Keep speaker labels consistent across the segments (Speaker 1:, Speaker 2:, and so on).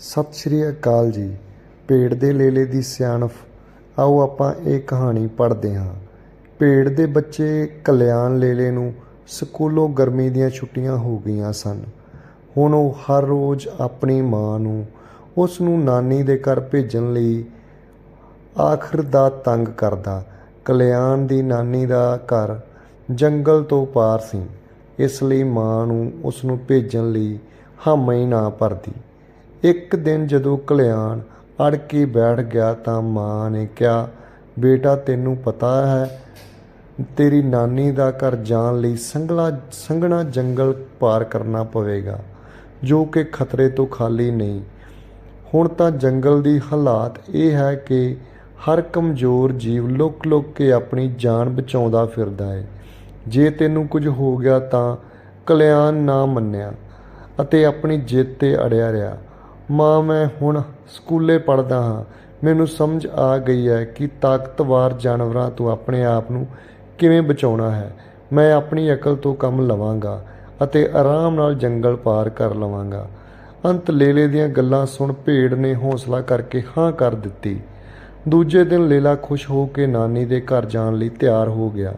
Speaker 1: ਸਤਿ ਸ਼੍ਰੀ ਅਕਾਲ ਜੀ। ਭੇਡ ਦੇ ਲੇਲੇ ਦੀ ਸਿਆਣਫ ਆਓ ਆਪਾਂ ਇਹ ਕਹਾਣੀ ਪੜ੍ਹਦੇ ਹਾਂ। ਭੇਡ ਦੇ ਬੱਚੇ ਕਲਿਆਣ ਲੇਲੇ ਨੂੰ ਸਕੂਲੋਂ ਗਰਮੀ ਦੀਆਂ ਛੁੱਟੀਆਂ ਹੋ ਗਈਆਂ ਸਨ। ਹੁਣ ਉਹ ਹਰ ਰੋਜ਼ ਆਪਣੀ ਮਾਂ ਨੂੰ, ਉਸ ਨੂੰ ਨਾਨੀ ਦੇ ਘਰ ਭੇਜਣ ਲਈ ਆਖਰ ਦਾ ਤੰਗ ਕਰਦਾ। ਕਲਿਆਣ ਦੀ ਨਾਨੀ ਦਾ ਘਰ ਜੰਗਲ ਤੋਂ ਪਾਰ ਸੀ। ਇਸ ਲਈ ਮਾਂ ਨੂੰ ਉਸ ਨੂੰ ਭੇਜਣ ਲਈ ਹਾਮਾ ਹੀ ਨਾ ਭਰਦੀ। ਇੱਕ ਦਿਨ ਜਦੋਂ ਕਲਿਆਣ ਅੜ ਕੇ ਬੈਠ ਗਿਆ ਤਾਂ ਮਾਂ ਨੇ ਕਿਹਾ, ਬੇਟਾ, ਤੈਨੂੰ ਪਤਾ ਹੈ, ਤੇਰੀ ਨਾਨੀ ਦਾ ਘਰ ਜਾਣ ਲਈ ਸੰਘਲਾ, ਸੰਘਣਾ ਜੰਗਲ ਪਾਰ ਕਰਨਾ ਪਵੇਗਾ, ਜੋ ਕਿ ਖਤਰੇ ਤੋਂ ਖਾਲੀ ਨਹੀਂ। ਹੁਣ ਤਾਂ ਜੰਗਲ ਦੀ ਹਾਲਾਤ ਇਹ ਹੈ ਕਿ ਹਰ ਕਮਜ਼ੋਰ ਜੀਵ ਲੁਕ ਲੁਕ ਕੇ ਆਪਣੀ ਜਾਨ ਬਚਾਉਂਦਾ ਫਿਰਦਾ ਹੈ ਜੇ ਤੈਨੂੰ ਕੁਝ ਹੋ ਗਿਆ ਤਾਂ ਕਲਿਆਣ ਨਾ ਮੰਨਿਆ ਅਤੇ ਆਪਣੀ ਜਿੱਤ ਤੇ ਅੜਿਆ ਰਿਹਾ। ਮਾਂ, ਮੈਂ ਹੁਣ ਸਕੂਲੇ ਪੜ੍ਹਦਾ ਹਾਂ। ਮੈਨੂੰ ਸਮਝ ਆ ਗਈ ਹੈ ਕਿ ਤਾਕਤਵਾਰ ਜਾਨਵਰਾਂ ਤੋਂ ਆਪਣੇ ਆਪ ਨੂੰ ਕਿਵੇਂ ਬਚਾਉਣਾ ਹੈ। ਮੈਂ ਆਪਣੀ ਅਕਲ ਤੋਂ ਕੰਮ ਲਵਾਂਗਾ ਅਤੇ ਆਰਾਮ ਨਾਲ ਜੰਗਲ ਪਾਰ ਕਰ ਲਵਾਂਗਾ। ਅੰਤ ਲੇਲੇ ਦੀਆਂ ਗੱਲਾਂ ਸੁਣ ਭੇੜ ਨੇ ਹੌਸਲਾ ਕਰਕੇ ਹਾਂ ਕਰ ਦਿੱਤੀ। ਦੂਜੇ ਦਿਨ ਲੇਲਾ ਖੁਸ਼ ਹੋ ਕੇ ਨਾਨੀ ਦੇ ਘਰ ਜਾਣ ਲਈ ਤਿਆਰ ਹੋ ਗਿਆ।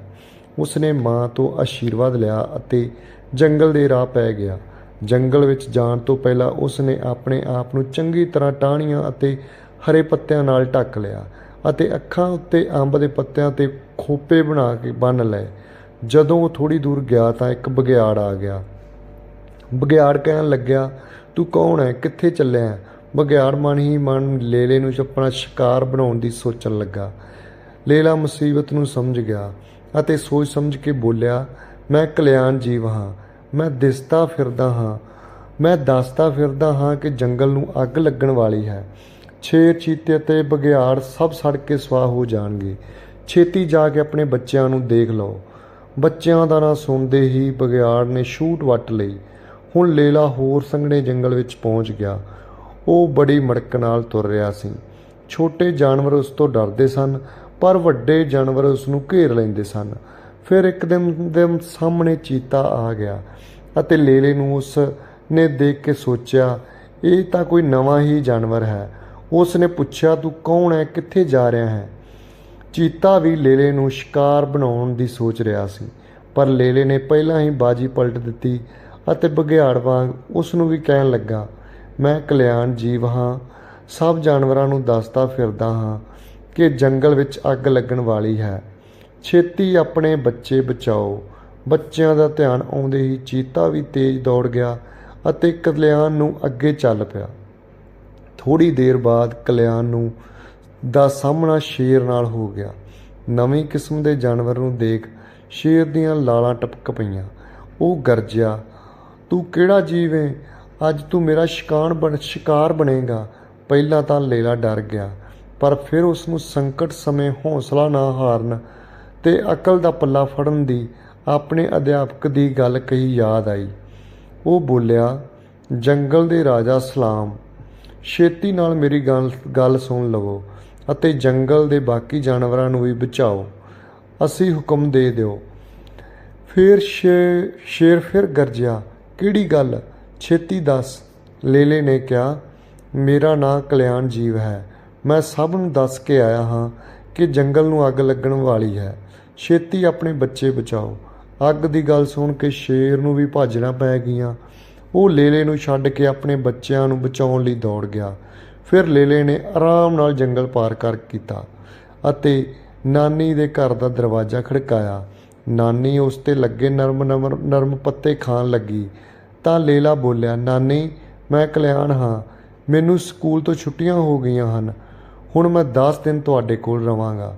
Speaker 1: ਉਸਨੇ ਮਾਂ ਤੋਂ ਆਸ਼ੀਰਵਾਦ ਲਿਆ ਅਤੇ ਜੰਗਲ ਦੇ ਰਾਹ ਪੈ ਗਿਆ। ਜੰਗਲ ਵਿੱਚ ਜਾਣ ਤੋਂ ਪਹਿਲਾਂ ਉਸਨੇ ਆਪਣੇ ਆਪ ਨੂੰ ਚੰਗੀ ਤਰ੍ਹਾਂ ਟਾਹਣੀਆਂ ਅਤੇ ਹਰੇ ਪੱਤਿਆਂ ਨਾਲ ਢੱਕ ਲਿਆ ਅਤੇ ਅੱਖਾਂ ਉੱਤੇ ਅੰਬ ਦੇ ਪੱਤਿਆਂ ਤੇ ਖੋਪੇ ਬਣਾ ਕੇ ਬੰਨ ਲਏ। ਜਦੋਂ ਉਹ ਥੋੜੀ ਦੂਰ ਗਿਆ ਤਾਂ ਇੱਕ ਬਗਿਆੜ ਆ ਗਿਆ। ਬਗਿਆੜ ਕਹਿਣ ਲੱਗਿਆ, ਤੂੰ ਕੌਣ ਹੈ? ਕਿੱਥੇ ਚੱਲਿਆ ਹੈ?" ਬਗਿਆੜ ਮਨ ਹੀ ਮਨ ਲੇਲੇ ਨੂੰ ਆਪਣਾ ਸ਼ਿਕਾਰ ਬਣਾਉਣ ਦੀ ਸੋਚਣ ਲੱਗਾ। ਲੇਲਾ ਮੁਸੀਬਤ ਨੂੰ ਸਮਝ ਗਿਆ ਅਤੇ ਸੋਚ ਸਮਝ ਕੇ ਬੋਲਿਆ, ਮੈਂ ਕਲਿਆਣ ਜੀਵ ਹਾਂ। ਮੈਂ ਦਿਸਦਾ ਫਿਰਦਾ ਹਾਂ। ਮੈਂ ਦੱਸਦਾ ਫਿਰਦਾ ਹਾਂ ਕਿ ਜੰਗਲ ਨੂੰ ਅੱਗ ਲੱਗਣ ਵਾਲੀ ਹੈ। ਛੇਰ ਚੀਤੇ ਤੇ ਬਗਿਆੜ ਸਭ ਸੜ ਕੇ ਸਵਾਹ ਹੋ ਜਾਣਗੇ। ਛੇਤੀ ਜਾ ਕੇ ਆਪਣੇ ਬੱਚਿਆਂ ਨੂੰ ਦੇਖ ਲਓ। ਬੱਚਿਆਂ ਦਾ ਨਾਂ ਸੁਣਦੇ ਹੀ ਬਗਿਆੜ ਨੇ ਸ਼ੂਟ ਵੱਟ ਲਈ। ਹੁਣ ਲੇਲਾ ਹੋਰ ਸੰਘਣੇ ਜੰਗਲ ਵਿੱਚ ਪਹੁੰਚ ਗਿਆ। ਉਹ ਬੜੀ ਮੜਕ ਨਾਲ ਤੁਰ ਰਿਹਾ ਸੀ। ਛੋਟੇ ਜਾਨਵਰ ਉਸ ਤੋਂ ਡਰਦੇ ਸਨ, ਪਰ ਵੱਡੇ ਜਾਨਵਰ ਉਸ ਨੂੰ ਘੇਰ ਲੈਂਦੇ ਸਨ। ਫਿਰ ਇੱਕ ਦਿਨ ਦੇ ਸਾਹਮਣੇ ਚੀਤਾ ਆ ਗਿਆ ਅਤੇ ਲੇਲੇ ਨੂੰ ਉਸ ਨੇ ਦੇਖ ਕੇ ਸੋਚਿਆ, ਇਹ ਤਾਂ ਕੋਈ ਨਵਾਂ ਹੀ ਜਾਨਵਰ ਹੈ। ਉਸ ਨੇ ਪੁੱਛਿਆ, ਤੂੰ ਕੌਣ ਹੈ? ਕਿੱਥੇ ਜਾ ਰਿਹਾ ਹੈ? ਚੀਤਾ ਵੀ ਲੇਲੇ ਨੂੰ ਸ਼ਿਕਾਰ ਬਣਾਉਣ ਦੀ ਸੋਚ ਰਿਹਾ ਸੀ, ਪਰ ਲੇਲੇ ਨੇ ਪਹਿਲਾਂ ਹੀ ਬਾਜੀ ਪਲਟ ਦਿੱਤੀ ਅਤੇ ਬਘਿਆੜ ਵਾਂਗ ਉਸ ਨੂੰ ਵੀ ਕਹਿਣ ਲੱਗਾ, ਮੈਂ ਕਲਿਆਣ ਜੀਵ ਹਾਂ, ਸਭ ਜਾਨਵਰਾਂ ਨੂੰ ਦੱਸਦਾ ਫਿਰਦਾ ਹਾਂ ਕਿ ਜੰਗਲ ਵਿੱਚ ਅੱਗ ਲੱਗਣ ਵਾਲੀ ਹੈ। ਛੇਤੀ ਆਪਣੇ ਬੱਚੇ ਬਚਾਓ। ਬੱਚਿਆਂ ਦਾ ਧਿਆਨ ਆਉਂਦੇ ਹੀ ਚੀਤਾ ਵੀ ਤੇਜ਼ ਦੌੜ ਗਿਆ ਅਤੇ ਕਲਿਆਣ ਨੂੰ ਅੱਗੇ ਚੱਲ ਪਿਆ। ਥੋੜੀ ਦੇਰ ਬਾਅਦ ਕਲਿਆਣ ਨੂੰ ਦਾ ਸਾਹਮਣਾ ਸ਼ੇਰ ਨਾਲ ਹੋ ਗਿਆ। ਨਵੀਂ ਕਿਸਮ ਦੇ ਜਾਨਵਰ ਨੂੰ ਦੇਖ ਸ਼ੇਰ ਦੀਆਂ ਲਾਲਾਂ ਟਪਕ ਪਈਆਂ। ਉਹ ਗਰਜਿਆ, ਤੂੰ ਕਿਹੜਾ ਜੀਵ ਹੈ ਅੱਜ ਤੂੰ ਮੇਰਾ ਸ਼ਿਕਾਰ ਬਣ, ਸ਼ਿਕਾਰ ਬਣੇਗਾ। ਪਹਿਲਾਂ ਤਾਂ ਲੇਲਾ ਡਰ ਗਿਆ, ਪਰ ਫਿਰ ਉਸ ਨੂੰ ਸੰਕਟ ਸਮੇਂ ਹੌਸਲਾ ਨਾ ਹਾਰਨ ਤੇ ਅਕਲ ਦਾ ਪੱਲਾ ਫੜਨ ਦੀ ਆਪਣੇ ਅਧਿਆਪਕ ਦੀ ਗੱਲ ਕਹੀ ਯਾਦ ਆਈ। ਉਹ ਬੋਲਿਆ, ਜੰਗਲ ਦੇ ਰਾਜਾ ਸਲਾਮ, ਛੇਤੀ ਨਾਲ ਮੇਰੀ ਗੱਲ ਗੱਲ ਸੁਣ ਲਵੋ ਅਤੇ ਜੰਗਲ ਦੇ ਬਾਕੀ ਜਾਨਵਰਾਂ ਨੂੰ ਵੀ ਬਚਾਓ। ਅਸੀਂ ਹੁਕਮ ਦੇ ਦਿਓ। ਫਿਰ ਸ਼ੇ- ਸ਼ੇਰ ਫਿਰ ਗਰਜਿਆ, ਕਿਹੜੀ ਗੱਲ? ਛੇਤੀ ਦੱਸ। ਲੇਲੇ ਨੇ ਕਿਹਾ, ਮੇਰਾ ਨਾਂ ਕਲਿਆਣ ਜੀਵ ਹੈ। ਮੈਂ ਸਭ ਨੂੰ ਦੱਸ ਕੇ ਆਇਆ ਹਾਂ ਕਿ ਜੰਗਲ ਨੂੰ ਅੱਗ ਲੱਗਣ ਵਾਲੀ ਹੈ। ਛੇਤੀ ਆਪਣੇ ਬੱਚੇ ਬਚਾਓ। ਅੱਗ ਦੀ ਗੱਲ ਸੁਣ ਕੇ ਸ਼ੇਰ ਨੂੰ ਵੀ ਭਾਜਣਾ ਪੈ ਗਈਆਂ। ਉਹ ਲੇਲੇ ਨੂੰ ਛੱਡ ਕੇ ਆਪਣੇ ਬੱਚਿਆਂ ਨੂੰ ਬਚਾਉਣ ਲਈ ਦੌੜ ਗਿਆ। ਫਿਰ ਲੇਲੇ ਨੇ ਆਰਾਮ ਨਾਲ ਜੰਗਲ ਪਾਰ ਕਰ ਕੀਤਾ ਅਤੇ ਨਾਨੀ ਦੇ ਘਰ ਦਾ ਦਰਵਾਜ਼ਾ ਖੜਕਾਇਆ। ਨਾਨੀ ਉਸ ਤੇ ਲੱਗੇ ਨਰਮ ਨਰਮ ਨਰਮ ਪੱਤੇ ਖਾਣ ਲੱਗੀ। ਤਾਂ ਲੇਲਾ ਬੋਲਿਆ, ਨਾਨੀ, ਮੈਂ ਕਲਿਆਣ ਹਾਂ। ਮੈਨੂੰ ਸਕੂਲ ਤੋਂ ਛੁੱਟੀਆਂ ਹੋ ਗਈਆਂ ਹਨ। ਹੁਣ ਮੈਂ 10 ਦਿਨ ਤੁਹਾਡੇ ਕੋਲ ਰਵਾਂਗਾ।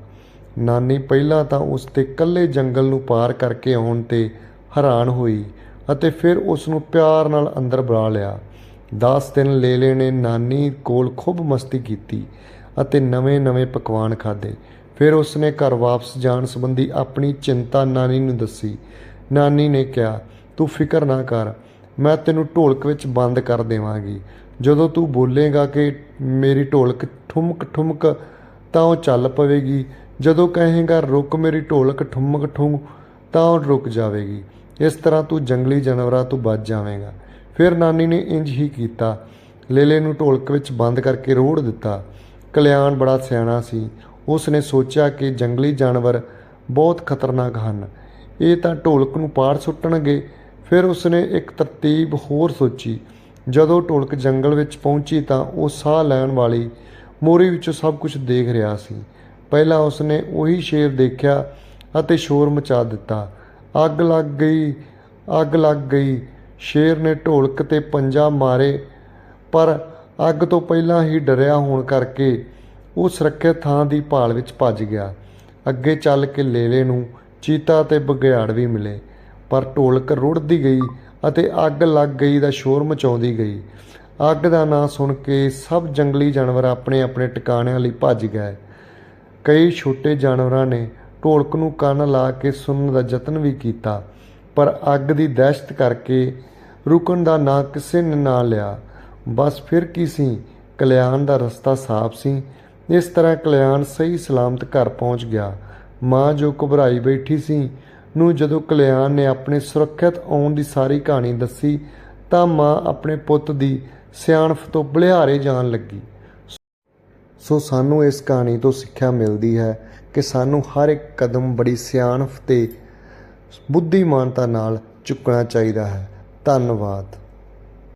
Speaker 1: ਨਾਨੀ, ਪਹਿਲਾਂ ਤਾਂ ਉਸ ਤੇ ਇਕੱਲੇ ਜੰਗਲ ਨੂੰ ਪਾਰ ਕਰਕੇ ਆਉਣ ਤੇ ਹੈਰਾਨ ਹੋਈ ਅਤੇ ਫਿਰ ਉਸ ਨੂੰ ਪਿਆਰ ਨਾਲ ਅੰਦਰ ਬੁਲਾ ਲਿਆ। 10 ਦਿਨ ਲੇਲੇ ਨੇ ਨਾਨੀ ਕੋਲ ਖੂਬ ਮਸਤੀ ਕੀਤੀ ਅਤੇ ਨਵੇਂ-ਨਵੇਂ ਪਕਵਾਨ ਖਾਦੇ ਫਿਰ ਉਸਨੇ ਘਰ ਵਾਪਸ ਜਾਣ ਸੰਬੰਧੀ ਆਪਣੀ ਚਿੰਤਾ ਨਾਨੀ ਨੂੰ ਦੱਸੀ। ਨਾਨੀ ਨੇ ਕਿਹਾ, ਤੂੰ ਫਿਕਰ ਨਾ ਕਰ ਮੈਂ ਤੈਨੂੰ ਢੋਲਕ ਵਿੱਚ ਬੰਦ ਕਰ ਦੇਵਾਂਗੀ। ਜਦੋਂ ਤੂੰ ਬੋਲੇਗਾ ਕਿ ਮੇਰੀ ਢੋਲਕ ਠੁਮਕ ਠੁਮਕ ਤਾਂ ਉਹ ਚੱਲ ਪਵੇਗੀ। ਜਦੋਂ ਕਹੇਗਾ, ਰੁਕ ਮੇਰੀ ਢੋਲਕ ਠੁਮਕ ਠੁਮ ਤਾਂ ਉਹ ਰੁਕ ਜਾਵੇਗੀ। ਇਸ ਤਰ੍ਹਾਂ ਤੂੰ ਜੰਗਲੀ ਜਾਨਵਰਾਂ ਤੋਂ ਬਚ ਜਾਵੇਂਗਾ। ਫਿਰ ਨਾਨੀ ਨੇ ਇੰਜ ਹੀ ਕੀਤਾ। ਲੇਲੇ ਨੂੰ ਢੋਲਕ ਵਿੱਚ ਬੰਦ ਕਰਕੇ ਰੋੜ ਦਿੱਤਾ। ਕਲਿਆਣ ਬੜਾ ਸਿਆਣਾ ਸੀ। ਉਸ ਨੇ ਸੋਚਿਆ ਕਿ ਜੰਗਲੀ ਜਾਨਵਰ ਬਹੁਤ ਖਤਰਨਾਕ ਹਨ। ਇਹ ਤਾਂ ਢੋਲਕ ਨੂੰ ਪਾਰ ਸੁੱਟਣਗੇ। ਫਿਰ ਉਸਨੇ ਇੱਕ ਤਰਤੀਬ ਹੋਰ ਸੋਚੀ। ਜਦੋਂ ਢੋਲਕ ਜੰਗਲ ਵਿੱਚ ਪਹੁੰਚੀ ਤਾਂ ਉਹ ਸਾਹ ਲੈਣ ਵਾਲੀ ਮੋਰੀ ਵਿੱਚੋਂ ਸਭ ਕੁਝ ਦੇਖ ਰਿਹਾ ਸੀ। ਪਹਿਲਾਂ ਉਸਨੇ ਉਹੀ ਸ਼ੇਰ ਦੇਖਿਆ ਅਤੇ ਸ਼ੋਰ ਮਚਾ ਦਿੱਤਾ। ਅੱਗ ਲੱਗ ਗਈ, ਅੱਗ ਲੱਗ ਗਈ। ਸ਼ੇਰ ਨੇ ਢੋਲਕ ਤੇ ਪੰਜਾ ਮਾਰੇ, ਪਰ ਅੱਗ ਤੋਂ ਪਹਿਲਾਂ ਹੀ ਡਰਿਆ ਹੋਣ ਕਰਕੇ ਉਹ ਸੁਰੱਖਿਅਤ ਥਾਂ ਦੀ ਭਾਲ ਵਿੱਚ ਭੱਜ ਗਿਆ। ਅੱਗੇ ਚੱਲ ਕੇ ਲੇਲੇ ਨੂੰ ਚੀਤਾ ਤੇ ਬਗਿਆੜ ਵੀ ਮਿਲੇ। ਪਰ ਢੋਲਕ ਰੁੜਦੀ ਗਈ ਅਤੇ ਅੱਗ ਲੱਗ ਗਈ ਦਾ ਸ਼ੋਰ ਮਚਾਉਂਦੀ ਗਈ। ਅੱਗ ਦਾ ਨਾਂ ਸੁਣ ਕੇ ਸਭ ਜੰਗਲੀ ਜਾਨਵਰ ਆਪਣੇ ਆਪਣੇ ਟਿਕਾਣਿਆਂ ਲਈ ਭੱਜ ਗਏ। ਕਈ ਛੋਟੇ ਜਾਨਵਰਾਂ ਨੇ ਢੋਲਕ ਨੂੰ ਕੰਨ ਲਾ ਕੇ ਸੁਣਨ ਦਾ ਯਤਨ ਵੀ ਕੀਤਾ, ਪਰ ਅੱਗ ਦੀ ਦਹਿਸ਼ਤ ਕਰਕੇ ਰੁਕਣ ਦਾ ਨਾਂ ਕਿਸੇ ਨੇ ਨਾ ਲਿਆ। ਬਸ ਫਿਰ ਕੀ ਸੀ? ਕਲਿਆਣ ਦਾ ਰਸਤਾ ਸਾਫ਼ ਸੀ। ਇਸ ਤਰ੍ਹਾਂ ਕਲਿਆਣ ਸਹੀ ਸਲਾਮਤ ਘਰ ਪਹੁੰਚ ਗਿਆ। ਮਾਂ ਜੋ ਘਬਰਾਈ ਬੈਠੀ ਸੀ ਨੂੰ ਜਦੋਂ ਕਲਿਆਣ ਨੇ ਆਪਣੇ ਸੁਰੱਖਿਅਤ ਆਉਣ ਦੀ ਸਾਰੀ ਕਹਾਣੀ ਦੱਸੀ, ਤਾਂ ਮਾਂ ਆਪਣੇ ਪੁੱਤ ਦੀ ਸਿਆਣਫ ਤੋਂ ਬਲਿਹਾਰੇ ਜਾਣ ਲੱਗੀ। ਸੋ ਸਾਨੂੰ ਇਸ ਕਹਾਣੀ ਤੋਂ ਸਿੱਖਿਆ ਮਿਲਦੀ ਹੈ ਕਿ ਸਾਨੂੰ ਹਰ ਇੱਕ ਕਦਮ ਬੜੀ ਸਿਆਣਫ ਤੇ ਬੁੱਧੀਮਾਨਤਾ ਨਾਲ ਚੁੱਕਣਾ ਚਾਹੀਦਾ ਹੈ। ਧੰਨਵਾਦ।